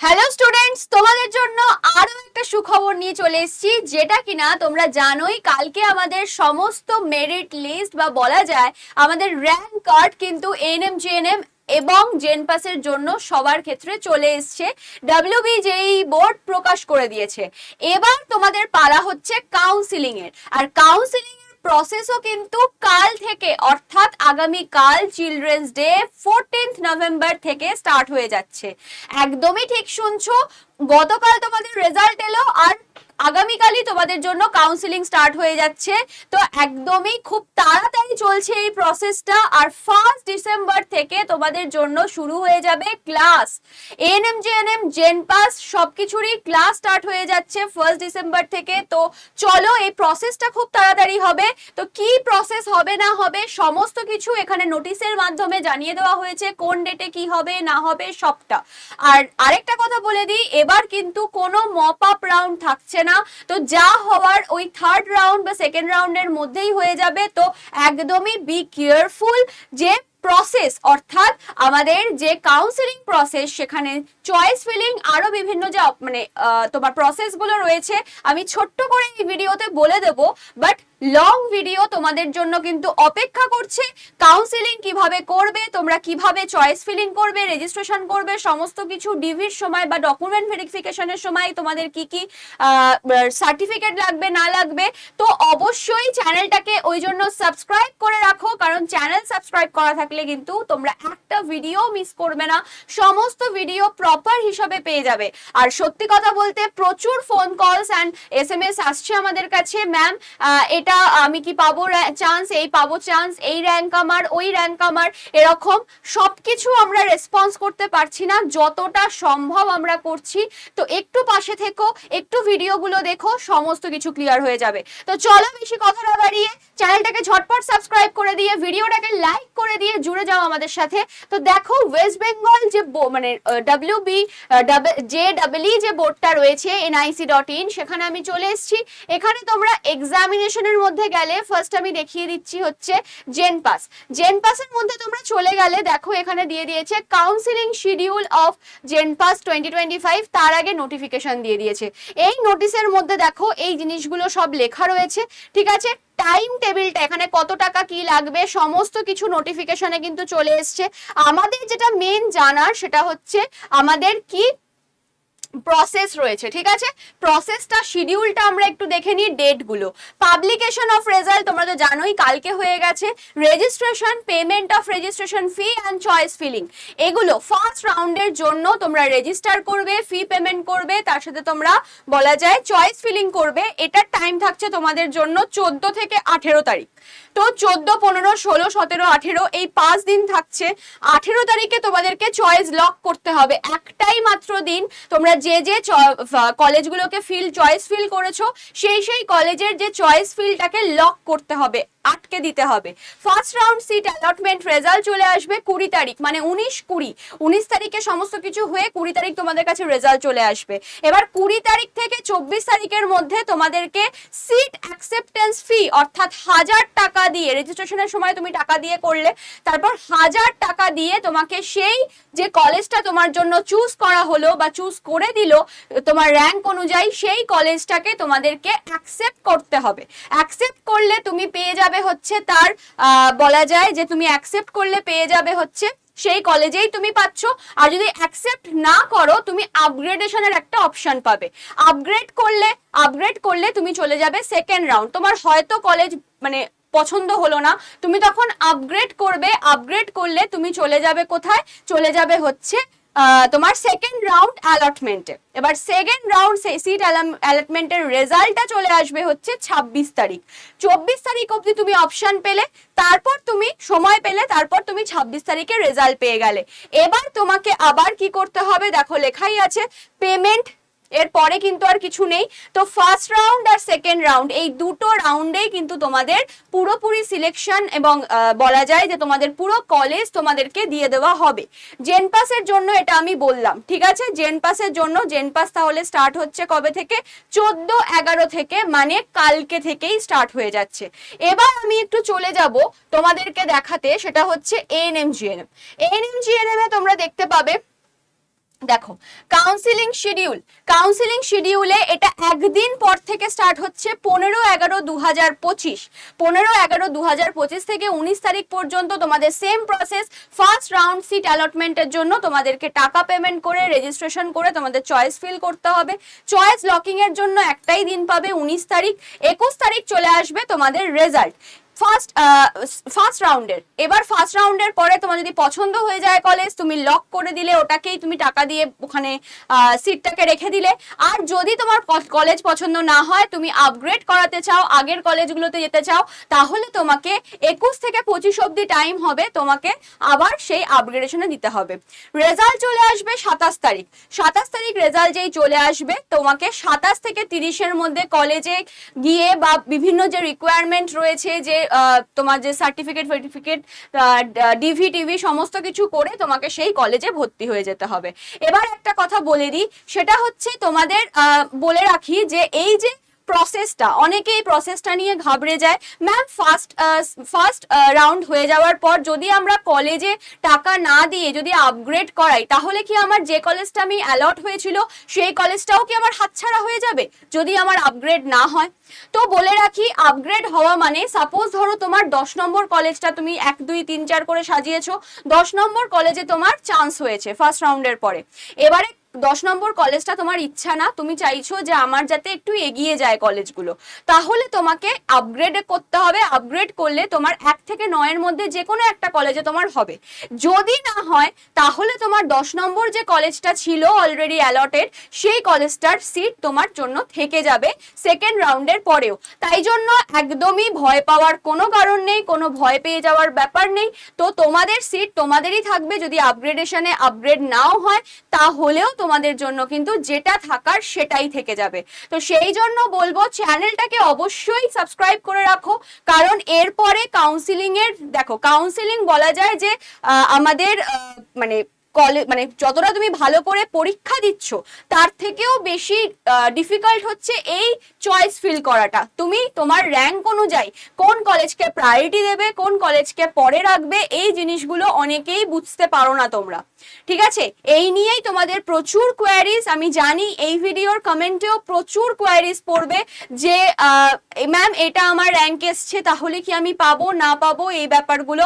Hello students তোমাদের জন্য আরও একটা সুখবর নিয়ে চলে এসেছি, যেটা কিনা তোমরা জানোই, কালকে আমাদের সমস্ত মেরিট লিস্ট বা বলা যায়, আমাদের র্যাঙ্ক কার্ড কিন্তু এনএম জিএনএম এবং জেন পাসের জন্য সবার ক্ষেত্রে চলে এসছে। ডাব্লিউবিজেই বোর্ড প্রকাশ করে দিয়েছে। এবার তোমাদের পালা হচ্ছে কাউন্সিলিং এর। আর কাউন্সিলিং প্রসেসও কিন্তু কাল থেকে, অর্থাৎ আগামী কাল চিলড্রেন্স ডে ফোরটিন্থ নভেম্বর থেকে স্টার্ট হয়ে যাচ্ছে। একদমই ঠিক শুনছো। গতকাল তোমাদের রেজাল্ট এলো আর আগামীকালই তোমাদের জন্য কাউন্সিলিং স্টার্ট হয়ে যাচ্ছে। তো একদমই খুব তাড়াতাড়ি চলছে এই প্রসেসটা আর ফার্স্ট ডিসেম্বর থেকে তোমাদের জন্য শুরু হয়ে যাবে class ANM GNM JENPAS সবকিছুরই ক্লাস স্টার্ট হয়ে যাচ্ছে ফার্স্ট ডিসেম্বর থেকে। তো চলো এই প্রসেসটা খুব তাড়াতাড়ি হবে। তো কি প্রসেস হবে না হবে সমস্ত কিছু এখানে নোটিশের মাধ্যমে জানিয়ে দেওয়া হয়েছে। কোন ডেটে কি হবে, না হবে, সবটা। আর আরেকটা কথা বলে দিই, এবার কিন্তু কোনো মপ আপ রাউন্ড থাকছে না। তো যা হওয়ার ওই থার্ড রাউন্ড বা সেকেন্ড রাউন্ডের মধ্যেই হয়ে যাবে। তো একদমই বি কেয়ারফুল যে প্রসেস অর্থাৎ আমাদের যে কাউন্সেলিং প্রসেস সেখানে চয়েস ফিলিং আরও বিভিন্ন যে মানে তোমার প্রসেসগুলো রয়েছে। আমি ছোট্ট করে এই ভিডিওতে বলে দেবো বাট লং ভিডিও তোমাদের জন্য কিন্তু অপেক্ষা করছে। কাউন্সিলিং কীভাবে করবে, তোমরা কীভাবে চয়েস ফিলিং করবে রেজিস্ট্রেশন করবে, সমস্ত কিছু ডিভির সময় বা ডকুমেন্ট ভেরিফিকেশনের সময় তোমাদের কি কি সার্টিফিকেট লাগবে, না লাগবে। তো অবশ্যই চ্যানেলটাকে ওই জন্য সাবস্ক্রাইব করে রাখো, কারণ চ্যানেল সাবস্ক্রাইব করা থাকলে কিন্তু তোমরা একটা ভিডিও মিস করবে না, সমস্ত ভিডিও প্রপার হিসাবে পেয়ে যাবে। আর সত্যি কথা বলতে প্রচুর phone calls and S M S আসছে আমাদের কাছে ম্যাম এটা আমি কি পাবো চান্স এই পাবো চান্স এই র্যাঙ্ক আমার, ওই র্যাঙ্ক আমার, এরকম সবকিছু আমরা রেসপন্স করতে পারছি না, যতটা সম্ভব আমরা করছি। তো একটু পাশে থেকো, একটু ভিডিওগুলো দেখো, সমস্ত কিছু ক্লিয়ার হয়ে যাবে। তো চলো বেশি কথা না বাড়িয়ে চ্যানেলটাকে ঝটপট সাবস্ক্রাইব করে দিয়ে, ভিডিওটাকে লাইক করে দিয়ে জুড়ে যাও আমাদের সাথে। তো দেখো ওয়েস্ট বেঙ্গল যে মানে ডাব্লিউ বি জে ডাবলি যে বোর্ডটা রয়েছে এনআইসি ডট ইন সেখানে আমি চলে এসেছি। এখানে তোমরা এক্সামিনেশনের মধ্যে গেলে ফার্স্ট আমি দেখিয়ে দিচ্ছি হচ্ছে জেন পাস জেন পাসের মধ্যে তোমরা চলে গেলে, দেখো এখানে দিয়ে দিয়েছে counselling schedule of JENPAS twenty twenty five তার আগে নোটিফিকেশন দিয়ে দিয়েছে। এই নোটিশের মধ্যে দেখো এই জিনিসগুলো সব লেখা রয়েছে, ঠিক আছে? টাইম টেবিলটা এখানে কত টাকা কি লাগবে, সমস্ত কিছু নোটিফিকেশনে কিন্তু চলে এসছে। আমাদের যেটা মেন জানার সেটা হচ্ছে আমাদের কি প্রসেস রয়েছে, ঠিক আছে? প্রসেসটা শিডিউলটা আমরা একটু দেখে নিই ডেটগুলো পাবলিকেশন অফ রেজাল্ট তোমরা তো জানোই, কালকে হয়ে গেছে। Registration payment of registration fee and choice filling এগুলো ফার্স্ট রাউন্ডের জন্য তোমরা রেজিস্টার করবে ফি পেমেন্ট করবে, তার সাথে তোমরা বলা যায় চয়েস ফিলিং করবে। এটার টাইম থাকছে তোমাদের জন্য চোদ্দ থেকে আঠেরো তারিখ। তো চোদ্দ, পনেরো, ষোলো, সতেরো, আঠেরো, এই পাঁচ দিন থাকছে। আঠেরো তারিখে তোমাদেরকে চয়েস লক করতে হবে। একটাই মাত্র দিন তোমরা যে যে কলেজগুলোকে ফিল চয়েস ফিল করেছ, সেই সেই কলেজের যে চয়েস ফিলটাকে লক করতে হবে। আটকে দিতে হবে। First round seat allotment result চলে আসবে কুড়ি তারিখ মানে উনিশ কুড়ি। উনিশ তারিখে সমস্ত কিছু হয়ে কুড়ি তারিখ তোমাদের কাছে রেজাল্ট চলে আসবে। এবার কুড়ি তারিখ থেকে চব্বিশ তারিখের মধ্যে তোমাদেরকে সিট অ্যাকসেপ্টেন্স ফি অর্থাৎ হাজার টাকা দিয়ে রেজিস্ট্রেশনের সময় তুমি টাকা দিয়ে করলে, তারপর হাজার টাকা দিয়ে তোমাকে সেই যে কলেজটা তোমার জন্য চুজ করা হলো বা চুজ করে দিল, তোমার র্যাঙ্ক অনুযায়ী সেই কলেজটাকে তোমাদেরকে অ্যাকসেপ্ট করতে হবে। অ্যাকসেপ্ট করলে তুমি পেয়ে যাবে হচ্ছে তার বলা যায় যে তুমি অ্যাকসেপ্ট করলে পেয়ে যাবে হচ্ছে সেই কলেজেই তুমি পাচ্ছ। আর যদি অ্যাকসেপ্ট না করো, তুমি আপগ্রেডেশনের একটা অপশন পাবে। আপগ্রেড করলে আপগ্রেড করলে তুমি চলে যাবে সেকেন্ড রাউন্ড তোমার হয়তো কলেজ মানে পছন্দ হলো না। তুমি তখন আপগ্রেড করবে আপগ্রেড করলে তুমি চলে যাবে কোথায়? চলে যাবে হচ্ছে তোমার সেকেন্ড রাউন্ড অ্যালটমেন্টে এবার সেকেন্ড রাউন্ড সিট অ্যালটমেন্টের রেজাল্টটা চলে আসবে হচ্ছে ছাব্বিশ তারিখ। চব্বিশ তারিখ অবধি তুমি অপশান পেলে, তারপর তুমি সময় পেলে, তারপর তুমি ছাব্বিশ তারিখে রেজাল্ট পেয়ে গেলে। এবার তোমাকে আবার কি করতে হবে? দেখো লেখাই আছে পেমেন্ট এরপরে কিন্তু আর কিছু নেই। তো ফার্স্ট রাউন্ড আর সেকেন্ড রাউন্ড এই দুটো রাউন্ডেই কিন্তু তোমাদের পুরোপুরি সিলেকশন এবং বলা যায় যে তোমাদের পুরো কলেজ তোমাদেরকে দিয়ে দেওয়া হবে। জেন পাসের জন্য এটা আমি বললাম, ঠিক আছে? জেন পাসের জন্য জেন পাস তাহলে স্টার্ট হচ্ছে কবে থেকে? চোদ্দ এগারো থেকে মানে কালকে থেকেই স্টার্ট হয়ে যাচ্ছে। এবার আমি একটু চলে যাব তোমাদেরকে দেখাতে, সেটা হচ্ছে এএনএম জিএনএম এএনএম জিএনএম এ তোমরা দেখতে পাবে দেখো কাউন্সিলিং শিডিউল কাউন্সিলিং শিডিউলে এটা একদিন পর থেকে স্টার্ট হচ্ছে পনেরো এগারো দু হাজার পঁচিশ। পনেরো এগারো দু হাজার পঁচিশ থেকে উনিশ তারিখ পর্যন্ত তোমাদের same process first round seat অ্যালটমেন্টের জন্য তোমাদেরকে টাকা পেমেন্ট করে রেজিস্ট্রেশন করে তোমাদের চয়েস ফিল করতে হবে। চয়েস লকিংয়ের জন্য একটাই দিন পাবে উনিশ তারিখ। একুশ তারিখ চলে আসবে তোমাদের রেজাল্ট ফার্স্ট ফার্স্ট রাউন্ডের এবার ফার্স্ট রাউন্ডের পরে তোমার যদি পছন্দ হয়ে যায় কলেজ তুমি লক করে দিলে, ওটাকেই তুমি টাকা দিয়ে ওখানে সিটটাকে রেখে দিলে। আর যদি তোমার কলেজ পছন্দ না হয়, তুমি আপগ্রেড করাতে চাও, আগের কলেজগুলোতে যেতে চাও, তাহলে তোমাকে একুশ থেকে পঁচিশ অবধি টাইম হবে তোমাকে আবার সেই আপগ্রেডেশনে দিতে হবে। রেজাল্ট চলে আসবে সাতাশ তারিখ। সাতাশ তারিখ রেজাল্ট যেই চলে আসবে, তোমাকে সাতাশ থেকে তিরিশের মধ্যে কলেজে গিয়ে বা বিভিন্ন যে রিকোয়ারমেন্ট রয়েছে যে তোমার যে সার্টিফিকেট ফার্টিফিকেট ডিভি টিভি সমস্ত কিছু করে তোমাকে সেই কলেজে ভর্তি হয়ে যেতে হবে। এবার একটা কথা বলে দিই, সেটা হচ্ছে তোমাদের বলে রাখি যে এই যে প্রসেসটা অনেকে এই প্রসেসটা নিয়ে ঘাবড়ে যায়। ম্যাম ফার্স্ট ফার্স্ট রাউন্ড হয়ে যাওয়ার পর যদি আমরা কলেজে টাকা না দিয়ে যদি আপগ্রেড করাই, তাহলে কি আমার যে কলেজটা আমি অ্যালট হয়েছিল, সেই কলেজটাও কি আমার হাতছাড়া হয়ে যাবে, যদি আমার আপগ্রেড না হয়? তো বলে রাখি আপগ্রেড হওয়া মানে সাপোজ ধরো তোমার দশ নম্বর কলেজটা তুমি এক, দুই, তিন, চার করে সাজিয়েছো, দশ নম্বর কলেজে তোমার চান্স হয়েছে ফার্স্ট রাউন্ডের পরে। এবারে দশ নম্বর কলেজটা তোমার ইচ্ছা না, তুমি চাইছো যে আমার যাতে একটু এগিয়ে যায় কলেজগুলো তাহলে তোমাকে আপগ্রেড করতে হবে। আপগ্রেড করলে তোমার এক থেকে নয়ের মধ্যে যে কোনো একটা কলেজে তোমার হবে। যদি না হয়, তাহলে তোমার দশ নম্বর যে কলেজটা ছিল অলরেডি অ্যালটেড সেই কলেজটার সিট তোমার জন্য থেকে যাবে সেকেন্ড রাউন্ডের পরেও। তাই জন্য একদমই ভয় পাওয়ার কোনো কারণ নেই, কোনো ভয় পেয়ে যাওয়ার ব্যাপার নেই। তো তোমাদের সিট তোমাদেরই থাকবে। যদি আপগ্রেডেশনে আপগ্রেড নাও হয়, তাহলেও তোমাদের জন্য, কিন্তু যেটা থাকার সেটাই থেকে যাবে। তো সেই জন্য বলব, চ্যানেলটাকে অবশ্যই সাবস্ক্রাইব করে রাখো, কারণ এরপরে কাউন্সিলিং এর, দেখো কাউন্সিলিং বলা যায় যে আমাদের মানে কলেজ মানে যতটা তুমি ভালো করে পরীক্ষা দিচ্ছ, তার থেকেও বেশি ডিফিকাল্ট হচ্ছে এই চয়েস ফিল করাটা। তুমি তোমার র্যাঙ্ক অনুযায়ী কোন কলেজকে প্রায়োরিটি দেবে, কোন কলেজকে পরে রাখবে, এই জিনিসগুলো অনেকেই বুঝতে পারো না তোমরা। ঠিক আছে? এই নিয়েই তোমাদের প্রচুর কোয়ারিজ আমি জানি এই ভিডিওর কমেন্টেও প্রচুর কোয়ারিজ পড়বে যে ম্যাম এটা আমার র্যাঙ্ক এসছে, তাহলে কি আমি পাবো, না পাবো এই ব্যাপারগুলো?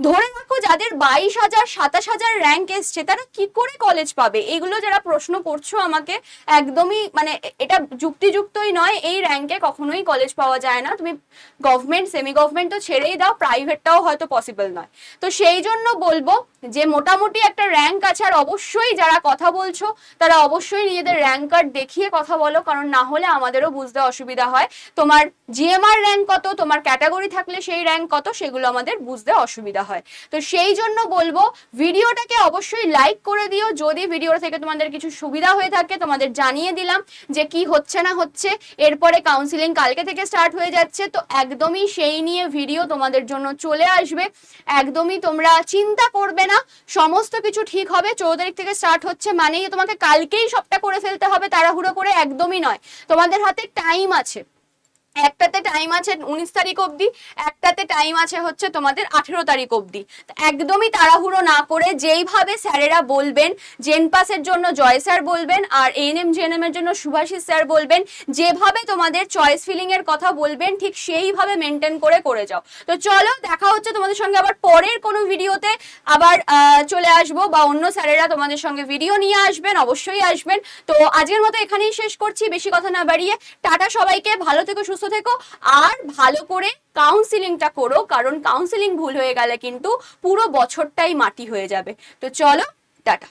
ধরে রাখো, যাদের বাইশ হাজার, সাতাশ হাজার র্যাঙ্ক এসছে, তারা কি করে কলেজ পাবে? এগুলো যারা প্রশ্ন করছ আমাকে, একদমই মানে এটা যুক্তিযুক্তই নয়, এই র্যাঙ্কে কখনোই কলেজ পাওয়া যায় না। তুমি গভর্নমেন্ট সেমি গভর্নমেন্ট তো ছেড়েই দাও প্রাইভেটটাও হয়তো পসিবল নয়। তো সেই জন্য বলব যে, মোটামুটি একটা র্যাঙ্ক আছে, আর অবশ্যই যারা কথা বলছো, তারা অবশ্যই নিজেদের র্যাঙ্ক কার্ড দেখিয়ে কথা বলো, কারণ না হলে আমাদেরও বুঝতে অসুবিধা হয়। তোমার জিএমআর র্যাঙ্ক কত, তোমার ক্যাটাগরি থাকলে সেই র্যাঙ্ক কত, সেগুলো আমাদের বুঝতে অসুবিধা হয়। তো সেই জন্য বলব, ভিডিওটাকে অবশ্যই লাইক করে দিও। যদি ভিডিও থেকে তোমাদের কিছু সুবিধা হয়ে থাকে, তোমাদের জানিয়ে দিলাম যে কি হচ্ছে না হচ্ছে। এরপরে কাউন্সিলিং কালকে থেকে স্টার্ট হয়ে যাচ্ছে। তো একদমই সেই নিয়ে ভিডিও তোমাদের জন্য চলে আসবে। একদমই তোমরা চিন্তা করবে না। সমস্ত কিছু ঠিক হবে। চৌদ্দ তারিখ থেকে স্টার্ট হচ্ছে মানেই তোমাকে কালকেই সবটা করে ফেলতে হবে, তাড়াহুড়ো করে একদমই নয়। তোমাদের হাতে টাইম আছে। একটাতে টাইম আছে উনিশ তারিখ অবধি, একটাতে টাইম আছে হচ্ছে তোমাদের আঠেরো তারিখ অবধি। একদমই তাড়াহুড়ো না করে যেইভাবে স্যারেরা বলবেন জেন পাসের জন্য জয় স্যার বলবেন আর এন এএনএম জেএনএম এর জন্য সুভাষিস স্যার বলবেন, যেভাবে তোমাদের চয়েস ফিলিং এর কথা বলবেন, ঠিক সেইভাবে মেনটেন করে করে যাও। তো চলো, দেখা হচ্ছে তোমাদের সঙ্গে আবার পরের কোনো ভিডিওতে। আবার চলে আসব বা অন্য স্যারেরা তোমাদের সঙ্গে ভিডিও নিয়ে আসবেন, অবশ্যই আসবেন। তো আজকের মতো এখানেই শেষ করছি, বেশি কথা না বাড়িয়ে। টাটা সবাইকে, ভালো থেকে, সুস্থ থেকো। আর ভালো করে কাউন্সিলিংটা করো, কারণ কাউন্সিলিং ভুল হয়ে গেলে কিন্তু পুরো বছরটাই মাটি হয়ে যাবে। তো চলো, টাটা।